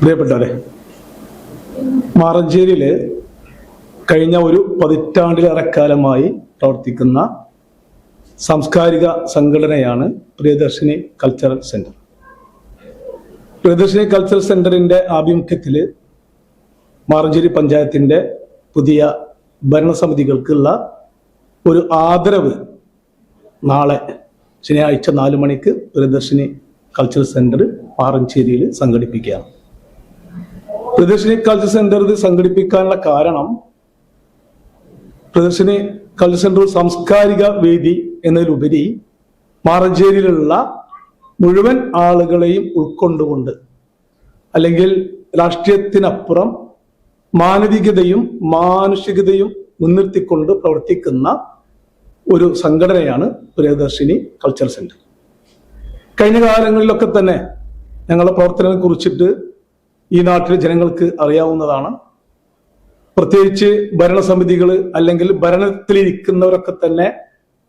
പ്രിയപ്പെട്ടവരെ മാറഞ്ചേരിയിൽ കഴിഞ്ഞ ഒരു പതിറ്റാണ്ടിലേറെ കാലമായി പ്രവർത്തിക്കുന്ന സാംസ്കാരിക സംഘടനയാണ് Priyadarshini cultural centre. Priyadarshini cultural സെന്ററിന്റെ ആഭിമുഖ്യത്തിൽ മാറഞ്ചേരി പഞ്ചായത്തിന്റെ പുതിയ ഭരണസമിതികൾക്കുള്ള ഒരു ആദരവ് നാളെ ശനിയാഴ്ച നാല് മണിക്ക് പ്രിയദർശിനി കൾച്ചറൽ സെന്റർ പാറഞ്ചേരിയിൽ സംഘടിപ്പിക്കുകയാണ്. പ്രദർശിനി കൾച്ചർ സെന്റർ ഇത് സംഘടിപ്പിക്കാനുള്ള കാരണം പ്രദർശിനി കൾച്ചർ സെന്റർ സാംസ്കാരിക വേദി എന്നതിലുപരി മാറഞ്ചേരിയിലുള്ള മുഴുവൻ ആളുകളെയും ഉൾക്കൊണ്ടുകൊണ്ട് അല്ലെങ്കിൽ രാഷ്ട്രീയത്തിനപ്പുറം മാനവികതയും മാനുഷികതയും മുൻനിർത്തിക്കൊണ്ട് പ്രവർത്തിക്കുന്ന ഒരു സംഘടനയാണ് പ്രിയദർശിനി കൾച്ചർ സെന്റർ കഴിഞ്ഞ കാലങ്ങളിലൊക്കെ തന്നെ ഞങ്ങളുടെ പ്രവർത്തനങ്ങളെ കുറിച്ചിട്ട് ഈ നാട്ടിലെ ജനങ്ങൾക്ക് അറിയാവുന്നതാണ്. പ്രത്യേകിച്ച് ഭരണസമിതികൾ അല്ലെങ്കിൽ ഭരണത്തിലിരിക്കുന്നവരൊക്കെ തന്നെ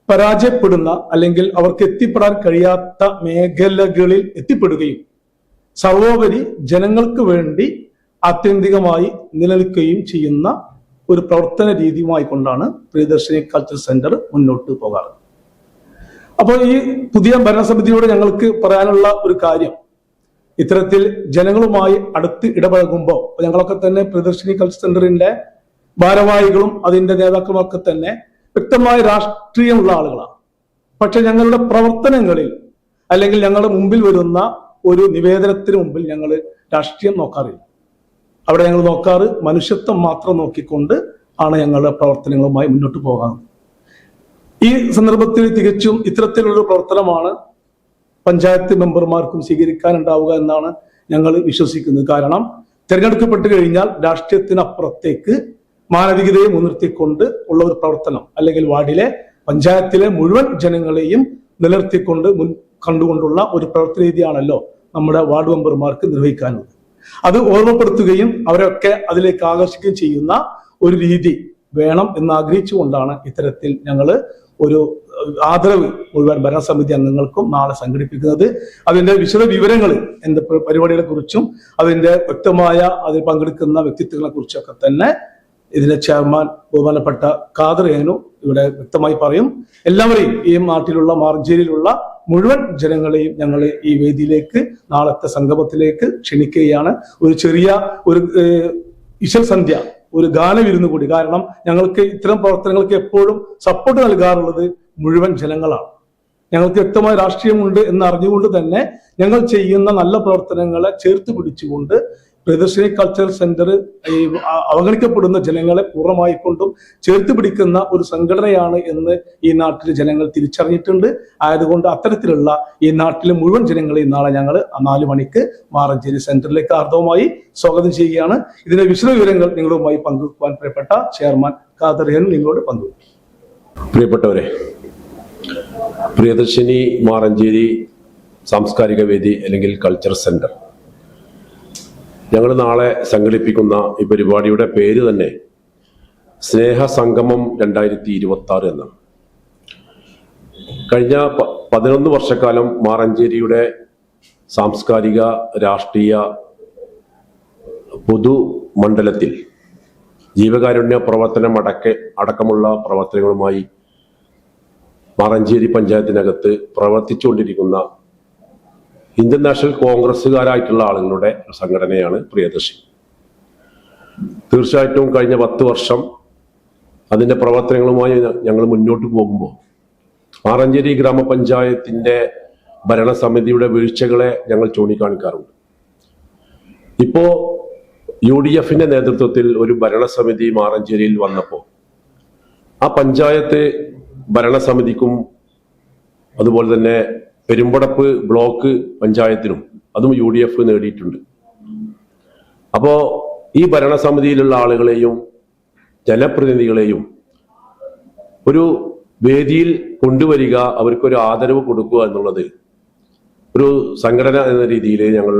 പരാജയപ്പെടുന്ന അല്ലെങ്കിൽ അവർക്ക് എത്തിപ്പെടാൻ കഴിയാത്ത മേഖലകളിൽ എത്തിപ്പെടുകയും സർവോപരി ജനങ്ങൾക്ക് വേണ്ടി ആത്യന്തികമായി നിലനിൽക്കുകയും ചെയ്യുന്ന ഒരു പ്രവർത്തന രീതിയുമായി കൊണ്ടാണ് പ്രിയദർശിനി കൾച്ചർ സെന്റർ മുന്നോട്ട് പോകാറ്. അപ്പോൾ ഈ പുതിയ ഭരണസമിതിയോട് ഞങ്ങൾക്ക് പറയാനുള്ള ഒരു കാര്യം. ഇത്തരത്തിൽ ജനങ്ങളുമായി അടുത്ത് ഇടപഴകുമ്പോൾ ഞങ്ങളൊക്കെ തന്നെ പ്രദർശിനി കൾച്ചർ സെന്ററിന്റെ ഭാരവാഹികളും അതിന്റെ നേതാക്കളും ഒക്കെ തന്നെ വ്യക്തമായ രാഷ്ട്രീയമുള്ള ആളുകളാണ്. പക്ഷെ ഞങ്ങളുടെ പ്രവർത്തനങ്ങളിൽ അല്ലെങ്കിൽ ഞങ്ങളുടെ മുമ്പിൽ വരുന്ന ഒരു നിവേദനത്തിന് മുമ്പിൽ ഞങ്ങൾ രാഷ്ട്രീയം നോക്കാറില്ല. അവിടെ ഞങ്ങൾ നോക്കാറ് മനുഷ്യത്വം മാത്രം നോക്കിക്കൊണ്ട് ആണ് ഞങ്ങളുടെ പ്രവർത്തനങ്ങളുമായി മുന്നോട്ട് പോകാറ്. ഈ സന്ദർഭത്തിൽ തികച്ചും ഇത്തരത്തിലുള്ള പ്രവർത്തനമാണ് പഞ്ചായത്ത് മെമ്പർമാർക്കും സ്വീകരിക്കാനുണ്ടാവുക എന്നാണ് ഞങ്ങൾ വിശ്വസിക്കുന്നത്. കാരണം തിരഞ്ഞെടുക്കപ്പെട്ട് കഴിഞ്ഞാൽ രാഷ്ട്രീയത്തിനപ്പുറത്തേക്ക് മാനവികതയെ മുൻനിർത്തിക്കൊണ്ട് ഉള്ള ഒരു പ്രവർത്തനം അല്ലെങ്കിൽ വാർഡിലെ പഞ്ചായത്തിലെ മുഴുവൻ ജനങ്ങളെയും നിലനിർത്തിക്കൊണ്ട് മുൻ കണ്ടുകൊണ്ടുള്ള ഒരു പ്രവർത്തന രീതിയാണല്ലോ നമ്മുടെ വാർഡ് മെമ്പർമാർക്ക് നിർവഹിക്കാനുള്ളത്. അത് ഓർമ്മപ്പെടുത്തുകയും അവരൊക്കെ അതിലേക്ക് ആകർഷിക്കുകയും ചെയ്യുന്ന ഒരു രീതി വേണം എന്ന് ആഗ്രഹിച്ചുകൊണ്ടാണ് ഇത്തരത്തിൽ ഞങ്ങൾ ഒരു ആദരവ് മുഴുവൻ ഭരണസമിതി അംഗങ്ങൾക്കും നാളെ സംഘടിപ്പിക്കുന്നത്. അതിന്റെ വിശദ വിവരങ്ങൾ എന്റെ പരിപാടികളെ കുറിച്ചും അതിന്റെ വ്യക്തമായ അതിൽ പങ്കെടുക്കുന്ന വ്യക്തിത്വങ്ങളെ കുറിച്ചൊക്കെ തന്നെ ഇതിന്റെ ചെയർമാൻ ബഹുമാനപ്പെട്ട ഖാദർ ഏനു ഇവിടെ വ്യക്തമായി പറയും. എല്ലാവരെയും ഈ നാട്ടിലുള്ള മാർജേരിയിലുള്ള മുഴുവൻ ജനങ്ങളെയും ഞങ്ങൾ ഈ വേദിയിലേക്ക് നാളത്തെ സംഗമത്തിലേക്ക് ക്ഷണിക്കുകയാണ്. ഒരു ചെറിയ ഒരു ഇശൽ സന്ധ്യ ഒരു ഗാനവിരുന്ന് കൂടി. കാരണം ഞങ്ങൾക്ക് ഇത്തരം പ്രവർത്തനങ്ങൾക്ക് എപ്പോഴും സപ്പോർട്ട് നൽകാറുള്ളത് മുഴുവൻ ജനങ്ങളാണ്. ഞങ്ങൾക്ക് വ്യക്തമായ രാഷ്ട്രീയമുണ്ട് എന്ന് അറിഞ്ഞുകൊണ്ട് തന്നെ ഞങ്ങൾ ചെയ്യുന്ന നല്ല പ്രവർത്തനങ്ങളെ ചേർത്ത് പിടിച്ചുകൊണ്ട് പ്രദർശിനി കൾച്ചറൽ സെന്റർ ഈ അവഗണിക്കപ്പെടുന്ന ജനങ്ങളെ പൂർണമായിക്കൊണ്ടും ചേർത്ത് പിടിക്കുന്ന ഒരു സംഘടനയാണ് എന്ന് ഈ നാട്ടിലെ ജനങ്ങൾ തിരിച്ചറിഞ്ഞിട്ടുണ്ട്. ആയതുകൊണ്ട് അത്തരത്തിലുള്ള ഈ നാട്ടിലെ മുഴുവൻ ജനങ്ങളെയും നാളെ ഞങ്ങൾ നാലു മണിക്ക് മാറഞ്ചേരി സെന്ററിലേക്ക് ആർദ്രവുമായി സ്വാഗതം ചെയ്യുകയാണ്. ഇതിന്റെ വിശദ വിവരങ്ങൾ നിങ്ങളുമായി പങ്കുവെക്കുവാൻ പ്രിയപ്പെട്ട ചെയർമാൻ ഖാദറിയൻ നിങ്ങളോട് പങ്കുവെക്കും. പ്രിയപ്പെട്ടവരെ പ്രിയദർശിനി മാറഞ്ചേരി സാംസ്കാരിക വേദി അല്ലെങ്കിൽ കൾച്ചർ സെന്റർ ഞങ്ങൾ നാളെ സംഘടിപ്പിക്കുന്ന ഈ പരിപാടിയുടെ പേര് തന്നെ സ്നേഹ സംഗമം രണ്ടായിരത്തി ഇരുപത്തി ആറ് എന്നാണ്. കഴിഞ്ഞ പതിനൊന്ന് വർഷക്കാലം മാറഞ്ചേരിയുടെ സാംസ്കാരിക രാഷ്ട്രീയ പൊതു മണ്ഡലത്തിൽ ജീവകാരുണ്യ പ്രവർത്തനം അടക്ക അടക്കമുള്ള പ്രവർത്തനങ്ങളുമായി മാറഞ്ചേരി പഞ്ചായത്തിനകത്ത് പ്രവർത്തിച്ചുകൊണ്ടിരിക്കുന്ന ഇന്ത്യൻ നാഷണൽ കോൺഗ്രസ്സുകാരായിട്ടുള്ള ആളുകളുടെ സംഘടനയാണ് പ്രിയദർശി. തീർച്ചയായിട്ടും കഴിഞ്ഞ പത്ത് വർഷം അതിന്റെ പ്രവർത്തനങ്ങളുമായി ഞങ്ങൾ മുന്നോട്ട് പോകുമ്പോൾ ആറഞ്ചേരി ഗ്രാമപഞ്ചായത്തിന്റെ ഭരണസമിതിയുടെ വീഴ്ചകളെ ഞങ്ങൾ ചൂണ്ടിക്കാണിക്കാറുണ്ട്. ഇപ്പോൾ യു ഡി എഫിന്റെ നേതൃത്വത്തിൽ ഒരു ഭരണസമിതി മാറഞ്ചേരിയിൽ വന്നപ്പോൾ ആ പഞ്ചായത്ത് ഭരണസമിതിക്കും അതുപോലെ തന്നെ പെരുമ്പടപ്പ് ബ്ലോക്ക് പഞ്ചായത്തിനും അതും യു ഡി എഫ് നേടിയിട്ടുണ്ട്. അപ്പോ ഈ ഭരണസമിതിയിലുള്ള ആളുകളെയും ജനപ്രതിനിധികളെയും ഒരു വേദിയിൽ കൊണ്ടുവരിക അവർക്കൊരു ആദരവ് കൊടുക്കുക എന്നുള്ളത് ഒരു സംഘടന എന്ന രീതിയിൽ ഞങ്ങൾ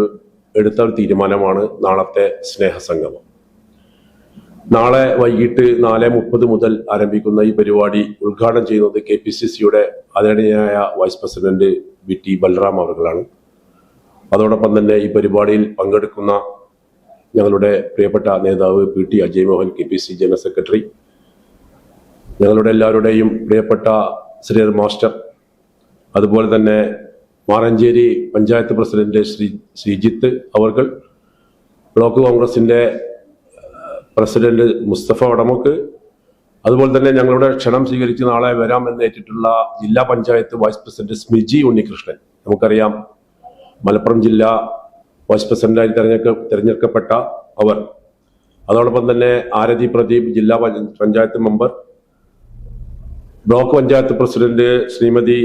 എടുത്ത ഒരു തീരുമാനമാണ് നാളത്തെ സ്നേഹസംഗമം. നാളെ വൈകിട്ട് നാല് മുപ്പത് മുതൽ ആരംഭിക്കുന്ന ഈ പരിപാടി ഉദ്ഘാടനം ചെയ്യുന്നത് കെ പി സി സിയുടെ ആദരണീയനായ vice president V T Balram അവർകളാണ് അതോടൊപ്പം തന്നെ ഈ പരിപാടിയിൽ പങ്കെടുക്കുന്ന ഞങ്ങളുടെ പ്രിയപ്പെട്ട നേതാവ് P T Ajay Mohan K P C general secretary ഞങ്ങളുടെ എല്ലാവരുടെയും പ്രിയപ്പെട്ട ശ്രീ മാസ്റ്റർ അതുപോലെ തന്നെ മാറഞ്ചേരി പഞ്ചായത്ത് പ്രസിഡന്റ് ശ്രീ ശ്രീജിത്ത് അവർകൾ ബ്ലോക്ക് കോൺഗ്രസിന്റെ ഏഹ്, പ്രസിഡന്റ് മുസ്തഫ വടമുക്ക്. അതുപോലെ തന്നെ ഞങ്ങളുടെ ക്ഷണം സ്വീകരിച്ച് നാളെ വരാമെന്ന് ഏറ്റിട്ടുള്ള ജില്ലാ പഞ്ചായത്ത് വൈസ് പ്രസിഡന്റ് സ്മിജി ഉണ്ണികൃഷ്ണൻ. നമുക്കറിയാം മലപ്പുറം ജില്ല വൈസ് പ്രസിഡന്റായി തെരഞ്ഞെടുക്ക തിരഞ്ഞെടുക്കപ്പെട്ട അവർ. അതോടൊപ്പം തന്നെ ആരതി പ്രദീപ് ജില്ലാ panchayat member. Block panchayat president Shrimathi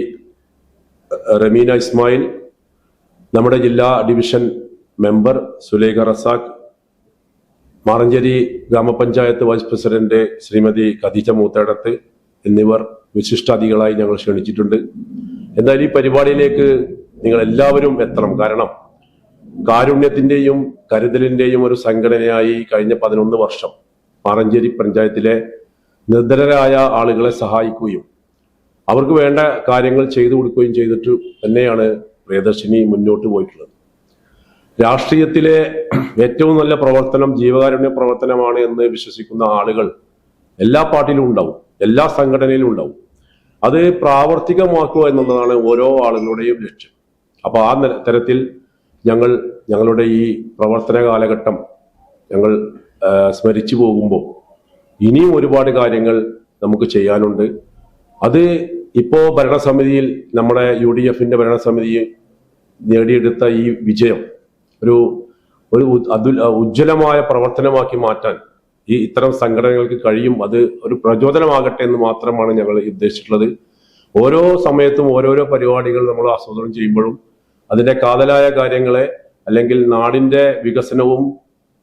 Ramina Ismail. നമ്മുടെ ജില്ലാ ഡിവിഷൻ മെമ്പർ സുലേഖ റസാഖ്. മാറഞ്ചേരി ഗ്രാമപഞ്ചായത്ത് വൈസ് പ്രസിഡന്റ് ശ്രീമതി ഖദീജ മൂത്തേടത്ത് എന്നിവർ വിശിഷ്ടാതികളായി ഞങ്ങൾ ക്ഷണിച്ചിട്ടുണ്ട്. എന്നാൽ ഈ പരിപാടിയിലേക്ക് നിങ്ങൾ എല്ലാവരും എത്തണം. കാരണം കാരുണ്യത്തിന്റെയും കരുതലിന്റെയും ഒരു സംഘടനയായി കഴിഞ്ഞ പതിനൊന്ന് വർഷം മാറഞ്ചേരി പഞ്ചായത്തിലെ നിർധനരായ ആളുകളെ സഹായിക്കുകയും അവർക്ക് വേണ്ട കാര്യങ്ങൾ ചെയ്തു കൊടുക്കുകയും ചെയ്തിട്ട് തന്നെയാണ് പ്രിയദർശിനി മുന്നോട്ട് പോയിട്ടുള്ളത്. രാഷ്ട്രീയത്തിലെ ഏറ്റവും നല്ല പ്രവർത്തനം ജീവകാരുണ്യ പ്രവർത്തനമാണ് എന്ന് വിശ്വസിക്കുന്ന ആളുകൾ എല്ലാ പാർട്ടിയിലും ഉണ്ടാവും എല്ലാ സംഘടനയിലും ഉണ്ടാവും. അത് പ്രാവർത്തികമാക്കുക എന്നുള്ളതാണ് ഓരോ ആളുകളുടെയും ലക്ഷ്യം. അപ്പോൾ ആ തരത്തിൽ ഞങ്ങൾ ഞങ്ങളുടെ ഈ പ്രവർത്തന കാലഘട്ടം ഞങ്ങൾ സ്മരിച്ചു പോകുമ്പോൾ ഇനിയും ഒരുപാട് കാര്യങ്ങൾ നമുക്ക് ചെയ്യാനുണ്ട്. അത് ഇപ്പോൾ ഭരണസമിതിയിൽ നമ്മുടെ യു ഡി എഫിന്റെ ഭരണസമിതി നേടിയെടുത്ത ഈ വിജയം ഒരു ഒരു അതു ഉജ്ജ്വലമായ പ്രവർത്തനമാക്കി മാറ്റാൻ ഈ ഇത്തരം സംഘടനകൾക്ക് കഴിയും. അത് ഒരു പ്രചോദനമാകട്ടെ എന്ന് മാത്രമാണ് ഞങ്ങൾ ഉദ്ദേശിച്ചിട്ടുള്ളത്. ഓരോ സമയത്തും ഓരോരോ പരിപാടികൾ നമ്മൾ ആസൂത്രണം ചെയ്യുമ്പോഴും അതിന്റെ കാതലായ കാര്യങ്ങളെ അല്ലെങ്കിൽ നാടിന്റെ വികസനവും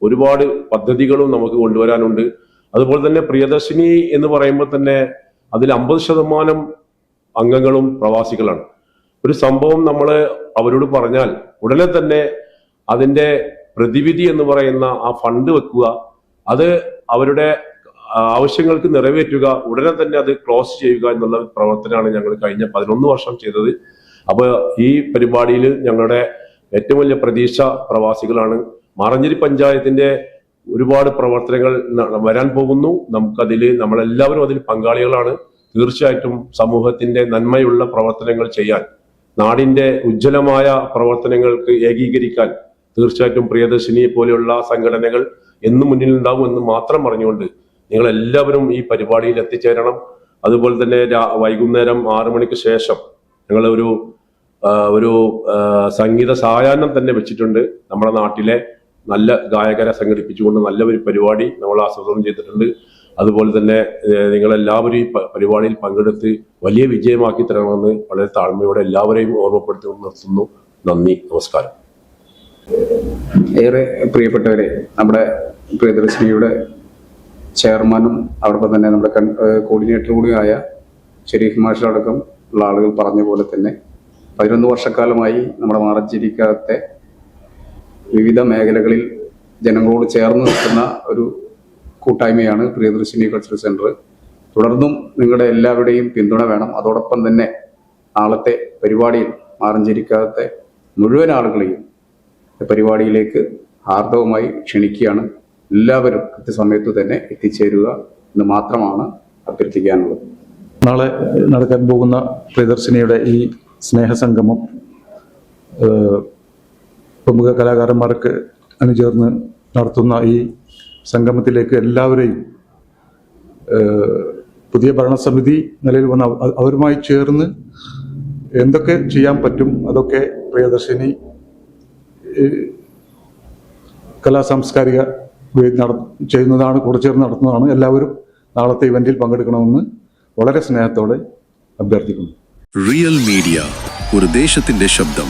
ഒരുപാട് പദ്ധതികളും നമുക്ക് കൊണ്ടുവരാനുണ്ട്. അതുപോലെ തന്നെ പ്രിയദർശിനി എന്ന് പറയുമ്പോൾ തന്നെ അതിൽ അമ്പത് ശതമാനം അംഗങ്ങളും പ്രവാസികളാണ്. ഒരു സംഭവം നമ്മൾ അവരോട് പറഞ്ഞാൽ ഉടനെ തന്നെ അതിന്റെ പ്രതിവിധി എന്ന് പറയുന്ന ആ ഫണ്ട് വെക്കുക അത് അവരുടെ ആവശ്യങ്ങൾക്ക് നിറവേറ്റുക ഉടനെ തന്നെ അത് ക്ലോസ് ചെയ്യുക എന്നുള്ള പ്രവർത്തനമാണ് ഞങ്ങൾ കഴിഞ്ഞ പതിനൊന്ന് വർഷം ചെയ്തത്. അപ്പോൾ ഈ പരിപാടിയിൽ ഞങ്ങളുടെ ഏറ്റവും വലിയ പ്രതീക്ഷ പ്രവാസികളാണ്. മറഞ്ഞിരി പഞ്ചായത്തിന്റെ ഒരുപാട് പ്രവർത്തനങ്ങൾ വരാൻ പോകുന്നു. നമുക്കതിൽ നമ്മളെല്ലാവരും അതിൽ പങ്കാളികളാണ്. തീർച്ചയായിട്ടും സമൂഹത്തിന്റെ നന്മയുള്ള പ്രവർത്തനങ്ങൾ ചെയ്യാൻ നാടിന്റെ ഉജ്ജ്വലമായ പ്രവർത്തനങ്ങൾക്ക് ഏകീകരിക്കാൻ തീർച്ചയായിട്ടും പ്രിയദർശിനിയെ പോലെയുള്ള സംഘടനകൾ എന്നും മുന്നിലുണ്ടാവും എന്ന് മാത്രം പറഞ്ഞുകൊണ്ട് നിങ്ങൾ എല്ലാവരും ഈ പരിപാടിയിൽ എത്തിച്ചേരണം. അതുപോലെ തന്നെ വൈകുന്നേരം ആറു മണിക്ക് ശേഷം ഞങ്ങൾ ഒരു ഒരു സംഗീത സായാഹ്നം തന്നെ വെച്ചിട്ടുണ്ട്. നമ്മുടെ നാട്ടിലെ നല്ല ഗായകരെ സംഘടിപ്പിച്ചുകൊണ്ട് നല്ല ഒരു പരിപാടി നമ്മൾ ആസൂത്രണം ചെയ്തിട്ടുണ്ട്. അതുപോലെ തന്നെ നിങ്ങളെല്ലാവരും ഈ പരിപാടിയിൽ പങ്കെടുത്ത് വലിയ വിജയമാക്കി തരണമെന്ന് വളരെ താഴ്മയോടെ എല്ലാവരെയും ഓർമ്മപ്പെടുത്തി നിർത്തുന്നു. നന്ദി നമസ്കാരം. ഏറെ പ്രിയപ്പെട്ടവരെ നമ്മുടെ പ്രിയദർശിനിയുടെ ചെയർമാനും അതോടൊപ്പം തന്നെ നമ്മുടെ കോർഡിനേറ്റർ കൂടിയായ ഷെരീഫ് മാഷടക്കം ഉള്ള ആളുകൾ പറഞ്ഞ പോലെ തന്നെ പതിനൊന്ന് വർഷക്കാലമായി നമ്മുടെ മാറഞ്ചേരിക്കകത്തെ വിവിധ മേഖലകളിൽ ജനങ്ങളോട് ചേർന്ന് നിൽക്കുന്ന ഒരു കൂട്ടായ്മയാണ് പ്രിയദർശിനി കൾച്ചറൽ സെന്റർ തുടർന്നും നിങ്ങളുടെ എല്ലാവരുടെയും പിന്തുണ വേണം. അതോടൊപ്പം തന്നെ നാളത്തെ പരിപാടിയിൽ മാറഞ്ചേരിക്കകത്തെ മുഴുവൻ ആളുകളെയും പരിപാടിയിലേക്ക് ഹാർദവുമായി ക്ഷണിക്കുകയാണ്. എല്ലാവരും കൃത്യസമയത്ത് തന്നെ എത്തിച്ചേരുക എന്ന് മാത്രമാണ് അഭ്യർത്ഥിക്കാനുള്ളത്. നാളെ നടക്കാൻ പോകുന്ന പ്രിയദർശിനിയുടെ ഈ സ്നേഹസംഗമം പ്രമുഖ കലാകാരന്മാർക്ക് അനുചേർന്ന് നടത്തുന്ന ഈ സംഗമത്തിലേക്ക് എല്ലാവരെയും പുതിയ ഭരണസമിതി നിലയിൽ വന്ന അവരുമായി ചേർന്ന് എന്തൊക്കെ ചെയ്യാൻ പറ്റും അതൊക്കെ പ്രിയദർശിനി കലാ സാംസ്കാരിക ചെയ്യുന്നതാണ് കൂടെ ചേർന്ന് നടത്തുന്നതാണ് എല്ലാവരും നാളത്തെ ഇവന്റിൽ പങ്കെടുക്കണമെന്ന് വളരെ സ്നേഹത്തോടെ അഭ്യർത്ഥിക്കുന്നു. റിയൽ മീഡിയ ഒരു ദേശത്തിന്റെ ശബ്ദം.